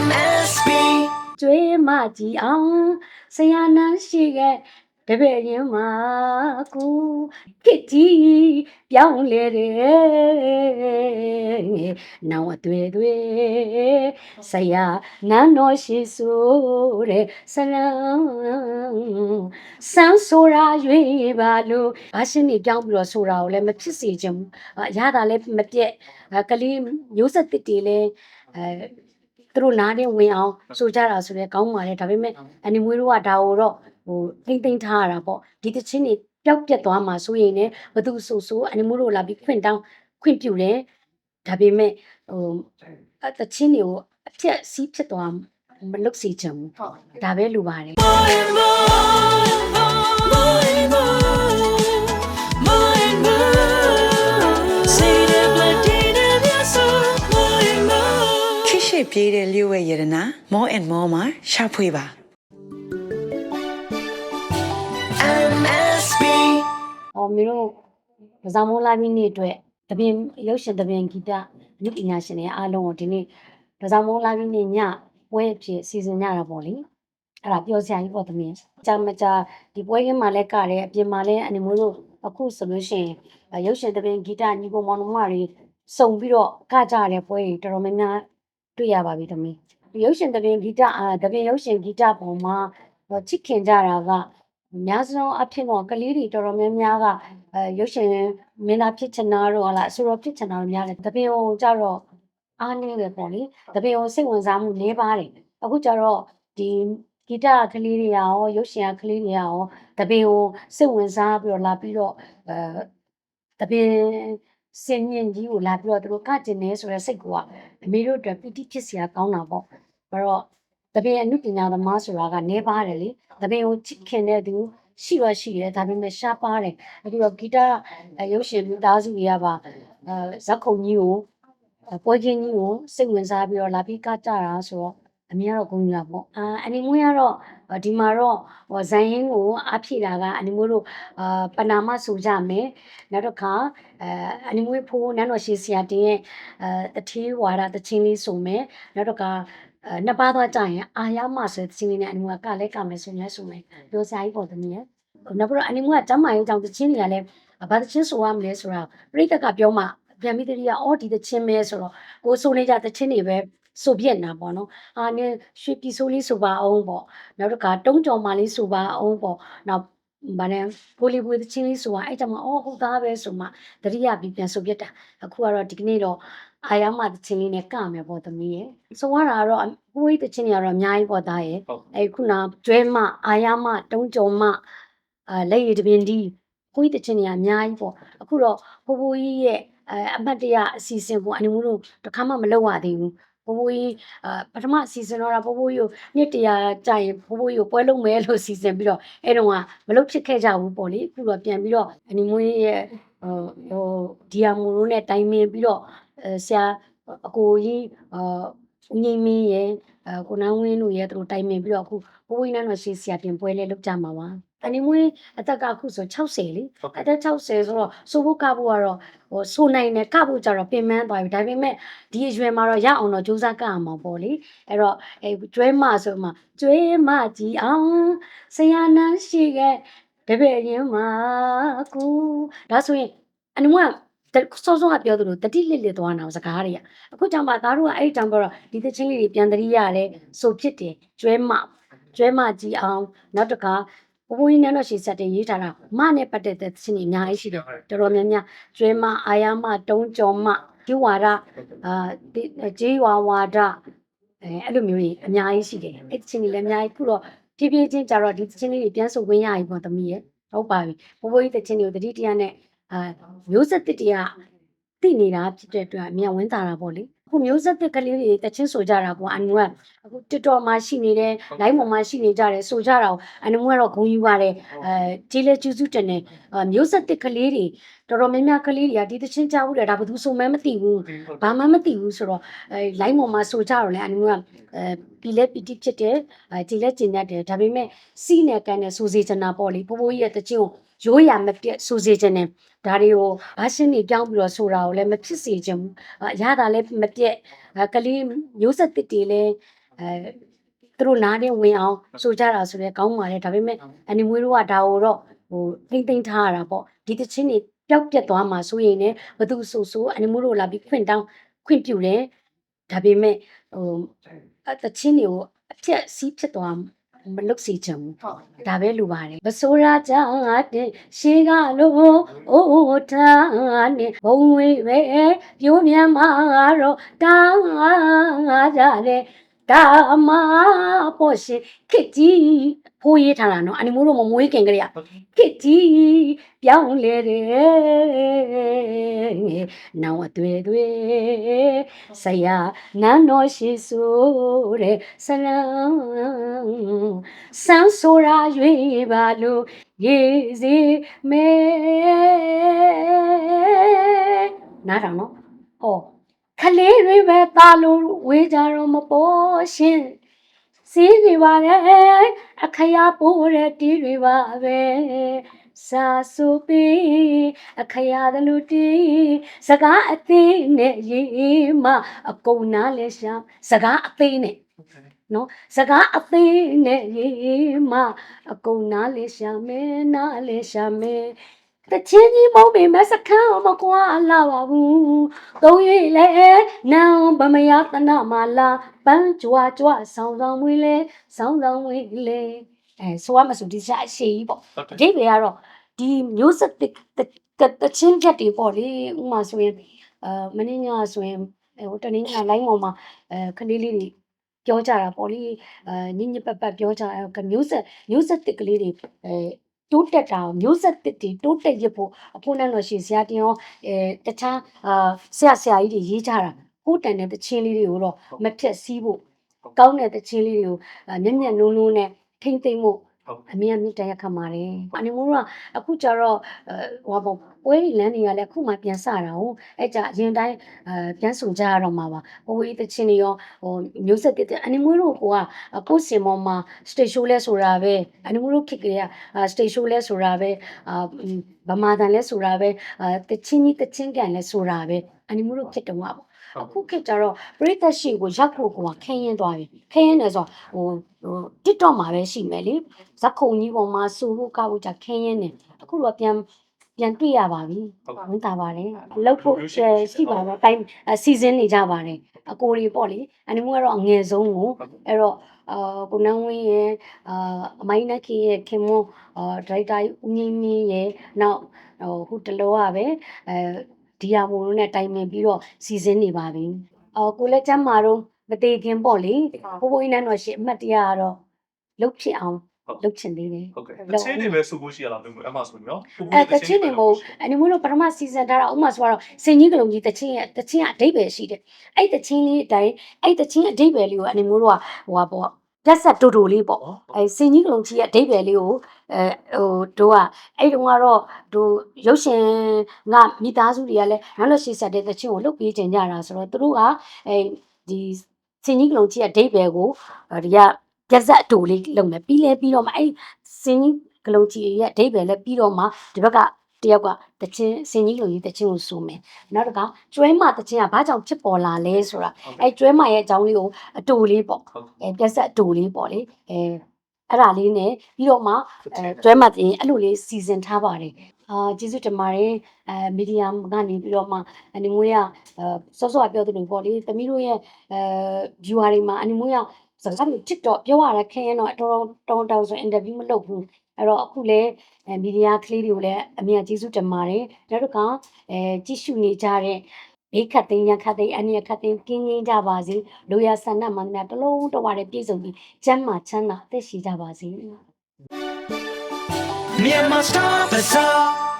MSB ကျွေးမကြည်အောင်ဆရာနန်းရှိခဲ့တပည့်ရင်မှာကူခစ်ကြီးပြောင်းလေတယ်နောင်အတွေ့အတွေ့ဆရာနန်းတော်ရှိဆိုတဲ့ဆလံစမ်းဆိုတာရွေးပါလို့ဘာရှင်နေပြောင်းပြီးတော့ဆိုတာကိုလည်းမဖြစ်စေချင်ဘူးအရတာလည်းမပြက်အဲကလေးမျိုးဆက်တစ်တွေလည်းအဲ သူတို့နားနဲ့ဝင်အောင်ဆိုကြတာဆိုလဲကောင်းပါလေဒါပေမဲ့အနီမွေးတို့ကဒါကိုတော့ဟိုထိမ့်သိမ့်ထားရတာပေါ့ဒီတချင်းတွေပျောက်ပြက်သွားမှာဆိုရင်လည်းဘသူဆိုဆိုအနီမွေးတို့လာပြီးခွင့်တောင်းခွင့်ပြုတယ်ဒါပေမဲ့ဟိုအတချင်းတွေကိုအပြက်စီးဖြစ်သွားမလုပ်စေချင်ဘူးဟုတ်ဒါပဲလိုပါတယ် ပြေးတဲ့လျှို့ဝဲရတနာ more and more မှာရှာဖွေပါ MSB ဟောမင်းတို့ပဇာမိုးလာပြီးနေ့အတွက်တပင်ရုပ်ရှင်တပင်ဂီတလူပညာရှင်တွေအားလုံးကိုဒီနေ့ပဇာမိုးလာပြီးနေ့ညပွဲအဖြစ်စီစဉ်ကြတာပေါ့လေအဲ့ဒါပြောစရာကြီးပေါ့သမီးကြာမကြာဒီပွဲကင်းမှာလည်းကတယ်အပြင်မှာလည်းအနေမို့လို့အခုဆိုလို့ရှိရင်အဲရုပ်ရှင်တပင်ဂီတညီကိုမောင်နှမတွေစုံပြီးတော့ကကြတဲ့ပွဲတွေတော်တော်များများ တွေ့ရပါပြီသမီးဒီရုပ်ရှင်တပင်ဂီတအာတပင်ရုပ်ရှင်ဂီတပုံမှာဟိုချစ်ခင်ကြတာကအများဆုံးအဖြစ်တော့ကလေးတွေတော်တော်များများကအဲရုပ်ရှင်မင်းသားဖြစ်ချင်တာတော့ဟလာအဆိုတော်ဖြစ်ချင်တာတော့များတယ်တပင်ဟိုကြတော့အားနည်းတယ်ပေါ့လေတပင်ဟိုစိတ်ဝင်စားမှုနည်းပါတယ်အခုကြတော့ဒီဂီတကလေးတွေရောရုပ်ရှင်ကကလေးတွေရောတပင်ဟိုစိတ်ဝင်စားပြီးတော့လာပြီးတော့အဲတပင် စင်ញင်ကြီးကိုလာပြီးတော့သူတို့ကကျင်နေဆိုတဲ့စိတ်ကအမေတို့အတွက်ပီတိဖြစ်စရာကောင်းတာပေါ့ဘာတော့တပင်အမှုပညာသမားဆိုတာကနေပါတယ်လေတပင်ကိုချစ်ခင်တဲ့သူရှိတော့ရှိတယ်ဒါပေမဲ့ရှားပါတယ်အခုတော့ဂီတအဲရုပ်ရှင်မိသားစုတွေကပါအဲဇက်ခုံကြီးကိုအဲပွဲချင်းကြီးကိုစိတ်ဝင်စားပြီးတော့လာပြီးကကြတာဆိုတော့အမေကတော့ဂုဏ်ယူတာပေါ့အာအနီမွေးကတော့ဟို ဒီမှာတော့ဟိုဇန်ရင်ကိုအားဖြည့်တာကအနီမွေးတို့အာပနာမဆိုကြမယ်နောက်တစ်ခါအဲအနီမွေးဖိုးနန်းတော်ရှိဆရာတင်ရဲ့အဲတတိဝါဒတချင်းလေးဆိုမယ်နောက်တစ်ခါအဲနှစ်ပါးသွားကြရင်အာရမဆိုတဲ့ချင်းလေးနဲ့အနီမကကလည်းကမယ်ဆိုရင်လည်းဆိုမယ်ပြောစရာကြီးပေါ့သမီးရဲ့နောက်ပြီးတော့အနီမကကျမ်းမာရေးကြောင့်တချင်းတွေကလည်းဘာတချင်းဆိုရမလဲဆိုတာပြိတ္တကပြောမှပြန်ပြီးတတိယအော်ဒီတချင်းမဲဆိုတော့ကိုဆိုနေကြတချင်းတွေပဲ ဆိုပြက်နာပေါ့နော်အာနင်းရွှေပြည်ဆိုးလေးဆိုပါအောင်ပေါ့နောက်တစ်ခါတုံးကြော်မာလေးဆိုပါအောင်ပေါ့နောက်ဗာနဲ့ပိုလီပွေတချင်းလေးဆိုတာအဲ့ကြမှာအော်ဟုတ်သားပဲဆိုမှတတိယပြီးပြန်ဆိုပြက်တာအခုကတော့ဒီကနေ့တော့အာရမတချင်းလေးနဲ့ကမယ်ပေါ့သမီးရဲ့ဆိုရတာကတော့ဘိုးကြီးတချင်းတွေကတော့အများကြီးပေါ့သားရဲ့ဟုတ်အဲခုနကျွဲမအာရမတုံးကြုံမအာလက်ရည်တပင်ဒီဘိုးကြီးတချင်းတွေကအများကြီးပေါ့အခုတော့ဘိုးဘိုးကြီးရဲ့အဲအမတ်တရအစီအစဉ်ပေါ့အနည်းမို့လို့တစ်ခါမှမလုပ်ရသေးဘူး ဘိုးဘိုးကြီးအာပထမအစီအစဉ်တော့ဘိုးဘိုးကြီးကိုနှစ်တရာကြာရင်ဘိုးဘိုးကြီးကိုပွဲလုပ်မယ်လို့စီစဉ်ပြီးတော့အဲ့တော့ကမလုပ်ဖြစ်ခဲ့ကြဘူးပေါ့လေအခုတော့ပြန်ပြီးတော့အနည်းမိုးရဲ့ဟိုဟိုဒီယာမိုရိုနဲ့တိုင်ပင်ပြီးတော့အဲဆရာအကိုကြီးအာဦးငိမ့်မင်းရဲ့အဲကိုနန်းဝင်းတို့ရဲ့သူတို့တိုင်ပင်ပြီးတော့အခုဘိုးဝင်းနန်းတော်ရှိဆရာတင်ပွဲလေးလုပ်ကြမှာပါ အနိမွေးအသက်ကအခုဆို60လေဟုတ်ကဲ့ အသက်60ဆိုတော့စိုးဖို့ကဖို့ကတော့ဟိုစိုးနိုင်တယ်ကဖို့ကြတော့ပြင်ပန်းသွားပြီဒါပေမဲ့ဒီအရွယ်မှာတော့ရအောင်တော့ကြိုးစားကအောင်ပါပေါ့လေအဲ့တော့အဲကျွဲမဆိုမှကျွဲမကြည်အောင်ဆရာနန်းရှိခဲ့တပည့်ရင်မှာကူဒါဆိုရင်အနိမွေးကတစောစောကပြောသလိုတတိလစ်လစ်သွားတာစကားတွေကအခုကြောင့်ပါသားတို့ကအဲ့ဒီကြောင့်ပြောတော့ဒီသချင်းလေးတွေပြန်တရိရတယ်ဆိုဖြစ်တယ်ကျွဲမကျွဲမကြည်အောင်နောက်တစ်ခါ ဘိုးဘိုးကြီးနန်းတော်ရှိဆက်တဲ့ရေးထားတာမနဲ့ပတ်သက်တဲ့သချင်းတွေအများကြီးရှိတယ်တော်တော်များများကျွဲမအာယာမတုံးကြော်မဒီဝါဒအာဒီဂျေးဝါဝါဒအဲအဲ့လိုမျိုးကြီးအများကြီးရှိတယ်အဲ့သချင်းတွေလည်းအများကြီးခုတော့ဖြည်းဖြည်းချင်းကြတော့ဒီသချင်းလေးတွေပြန်ဆိုဝင်ရပြီပေါ့သမီးရဲ့ဟုတ်ပါပြီဘိုးဘိုးကြီးသချင်းတွေကိုတတိတရားနဲ့အာမျိုးဆက်တစ်တရား သိနေတာဖြစ်တဲ့အတွက်အမြတ်ဝင်တာတာပေါ့လေအခုမျိုးဆက်တဲ့ကလေးတွေတချင်းဆိုကြတာပေါ့အနူကအခု TikTok မှာရှိနေတယ် line ပေါ်မှာရှိနေကြတယ်ဆိုကြတာကိုအနူကတော့ဂုဏ်ယူပါတယ်အဲဂျေးလေကျူးစုတင်နေအဲမျိုးဆက်တဲ့ကလေးတွေတော်တော်များများကလေးတွေကဒီတချင်းကြားဘူးလေဒါဘယ်သူဆိုမှန်းမသိဘူးဘာမှမသိဘူးဆိုတော့အဲ line ပေါ်မှာဆိုကြတော့လေအနူကအဲပီလက်ပီတိဖြစ်တယ်အဲဂျေးလေကျင်တတ်တယ်ဒါပေမဲ့စီးနဲ့ကန်နဲ့ဆိုစေချင်တာပေါ့လေဘိုးဘိုးကြီးရဲ့တချင်းကို ရိုးရာမပြတ်စူစေခြင်းနဲ့ဒါတွေကိုဘာရှင်းနေပြောင်းပြီးတော့ဆိုတာကိုလည်းမဖြစ်စေခြင်းဘူးအရသာလည်းမပြတ်အဲကလေးမျိုးဆက်တစ်တွေလည်းအဲသူတို့နားနဲ့ဝင်အောင်ဆိုကြတာဆိုတော့ကောင်းပါလေဒါပေမဲ့အနီမွေးတို့ကဒါကိုတော့ဟိုထိမ့်သိမ့်ထားရတာပေါ့ဒီတချင်းတွေပျောက်ပြက်သွားမှာဆိုရင်လည်းဘသူဆိုဆိုအနီမွေးတို့လာပြီးခွင့်တောင်းခွင့်ပြုတယ်ဒါပေမဲ့ဟိုအတချင်းတွေကိုအပြက်စီးဖြစ်သွား မလုပ်စေချင်ဘူးဟုတ်ဒါပဲလူပါတယ်မစိုးရကြတဲ့ရှေးကလို့အိုးထားနဲ့ဘုံဝေးပဲပြိုးမြန်မှာတော့တားကြတယ် ဒါမပေါ်ရှင်ခစ်ကြီးဖိုးရေးထားတာနော်အနိမိုးတို့မမွေးခင်ကလေးကဟုတ်ကဲ့ခစ်ကြီးပြောင်းလဲတယ်နောင်အသွေးသွေးဆရာနန်းတော်ရှိဆိုတဲ့ဆလန်းစမ်းဆိုရာ၍ပါလို့ရေးစီမဲနားထောင်နော်ဟော ခလေးတွေပဲတာလို့ဝေးကြတော့မပေါ်ရှင်စီးနေပါရဲ့အခရာပိုးတဲ့တီးတွေပါပဲစာစုပြီးအခရာတလူတီးစကားအသေးနဲ့ရေးမအကုန်နားလဲရှာစကားအသေးနဲ့နော်စကားအသေးနဲ့ရေးမအကုန်နားလေရှာမဲနားလေရှာမဲ တချင်းကြီးမုံပေမဲ့စခန်းမကွာလာပါဘူးသုံး၍လဲနောင်ဗမယတနာမလာပန်းကြွားကြွားဆောင်းဆောင်မွေးလဲဆောင်းဆောင်မွေးလဲအဲဆိုရမဆိုဒီစားအရှိကြီးပေါ့ဟုတ်ကဲ့အဓိပ္ပာယ်ကတော့ဒီမျိုးဆက်တစ်တစ်တချင်းဖြတ်တွေပေါ့လေဥပမာဆိုရင်အာမင်းညဆိုရင်အဲဟိုတနင်္ဂနွေလိုင်းပေါ်မှာအဲခလေးလေးတွေပြောကြတာပေါ့လေအဲညညပတ်ပတ်ပြောကြအဲကမျိုးဆက်မျိုးဆက်တစ်ကလေးတွေအဲ တိုးတက်တာကိုမျိုးဆက်တစ်တွေတိုးတက်ရဖို့အဖို့နဲ့လို့ရှိရင်ဆရာတင်ရောအဲတခြားအာဆရာဆရာကြီးတွေရေးကြတာဟိုးတန်တဲ့တချင်းလေးတွေကိုတော့မဖြက်စီးဖို့ကောင်းတဲ့တချင်းလေးတွေကိုအာမျက်မျက်နှုံးနှုံးနဲ့ထိမ့်သိမ့်ဖို့ဟုတ် အမေကမြစ်တရက်ခတ်ပါတယ်။အနေမို့ကအခုကျတော့အဲဟိုပေါ့ပွဲဒီလမ်းတွေကလည်းအခုမှပြန်စတာဟုတ်အဲ့ကြအရင်တိုင်းအဲပြန်ဆုံကြရတော့မှာပါ။ဟိုဝေးတချင်းတွေရောဟိုမျိုးဆက်တစ်အနေမို့တို့ကကိုကစင်မောမှာ stage show လဲဆိုတာပဲအနေမို့တို့ခစ်ကလေးက stage show လဲဆိုတာပဲအာဗမာတန်လဲဆိုတာပဲအာတချင်းကြီးတချင်းကန်လဲဆိုတာပဲအနေမို့တို့ဖြစ်တော့မှာပေါ့ အခုခေတ်ကျတော့ပရိသတ်ရှိကိုရောက်ဖို့ကိုကခင်းရင်သွားပြီခင်းရင်လည်းဆိုဟိုဟို TikTok မှာပဲရှိမယ်လေဇက်ခုံကြီးပေါ်မှာစူဖို့ကောက်ဖို့じゃခင်းရင်နေအခုတော့ပြန်ပြန်တွေ့ရပါပြီဟုတ်ကဲ့ဝန်တာပါတယ်လောက်ဖို့ရှိရှိပါတော့တိုင်းစီဇန်နေကြပါတယ်အကိုတွေပေါ့လေအနိမကတော့အငယ်ဆုံးကိုအဲ့တော့အာကိုနန်းဝင်းရဲ့အာအမိုင်းနက်ခေရဲ့ခင်မွန်းအာဒရိုက်တာဦးငင်းမင်းရဲ့နောက်ဟိုဟိုတလောကပဲအဲ ဒီယာမိုတို့နဲ့တိုင်ပင်ပြီးတော့စီစဉ်နေပါပြီအော်ကိုလည်းကျမ်းမာတော့မသေးခင်ပေါ့လေဘိုးဘိုးကြီးနဲ့တော့ရှေ့အမှတ်တရကတော့လုတ်ဖြစ်အောင်လုတ်ချင်သေးတယ်ဟုတ်ကဲ့တချင်းတွေပဲစုဖို့ရှိရလားလို့အမှဆိုရင်နော်အဲတချင်းတွေမဟုတ်အနိမို့လို့ပထမစီဇန်ထားတာဥပမာဆိုတော့စင်ကြီးကလုံးကြီးတချင်းရဲ့တချင်းကအဓိပ္ပာယ်ရှိတယ်အဲ့တချင်းလေးအတိုင်းအဲ့တချင်းအဓိပ္ပာယ်လေးကိုအနိမို့လို့ကဟိုပါ ပေါ့ပြတ်ဆက်တူတူလေးပေါ့အဲစင်ကြီးကလုံးကြီးရဲ့အဓိပ္ပာယ်လေးကိုအဲဟိုတို့ကအဲ့တုန်းကတော့တို့ရုပ်ရှင်ကမိသားစုတွေကလည်းနောက်လို့ရှိဆက်တဲ့တချင်းကိုလုတ်ပေးကြကြတာဆိုတော့သူတို့ကအဲဒီစင်ကြီးကလုံးကြီးရဲ့အဓိပ္ပာယ်ကိုဒီကပြတ်ဆက်အတူလေးလုပ်မယ်ပြီးလဲပြီးတော့မှအဲ့စင်ကြီးဂလုံးကြီးရဲ့အဓိပ္ပာယ်လည်းပြီးတော့မှဒီဘက်က တယောက်ကတချင်းစင်ကြီးလိုကြီးတချင်းကိုဆိုမယ်နောက်တစ်ခါကျွဲမတချင်းကဘာကြောင့်ဖြစ်ပေါ်လာလဲဆိုတာအဲကျွဲမရဲ့အကြောင်းလေးကိုအတူလေးပေါ့ဟုတ်အဲပြက်ဆက်အတူလေးပေါ့လေအဲအဲ့ဒါလေးနဲ့ပြီးတော့မှအဲကျွဲမတင်အဲ့လိုလေးစီစဉ်ထားပါတယ်အာကျေးဇူးတင်ပါတယ်အဲမီဒီယာကနေပြီးတော့မှအနီမွေးကအဲစောစောကပြောသလိုပေါ့လေသမီးတို့ရဲ့အဲ viewer တွေမှာအနီမွေးကစကားတွေ TikTok ပြောရတာခင်းရင်တော့တော်တော်တော်တော်ဆို interview မလုပ်ဘူး အဲ့တော့အခုလည်းအဲမီဒီယာကလေးတွေကိုလည်းအမြဲကျေးဇူးတင်ပါတယ်နောက်တစ်ခါအဲကြည့်ရှုနေကြတဲ့ဘေးခတ်သိမ်းရန်ခတ်သိမ်းအနည်းခတ်သိမ်းကင်းငင်းကြပါစေလိုရာဆန္ဒမှန်သမျှတစ်လုံးတစ်ဝါတည်းပြည့်စုံပြီးကျမ်းမာချမ်းသာအသက်ရှိကြပါစေ Myanmar Star Bazaar.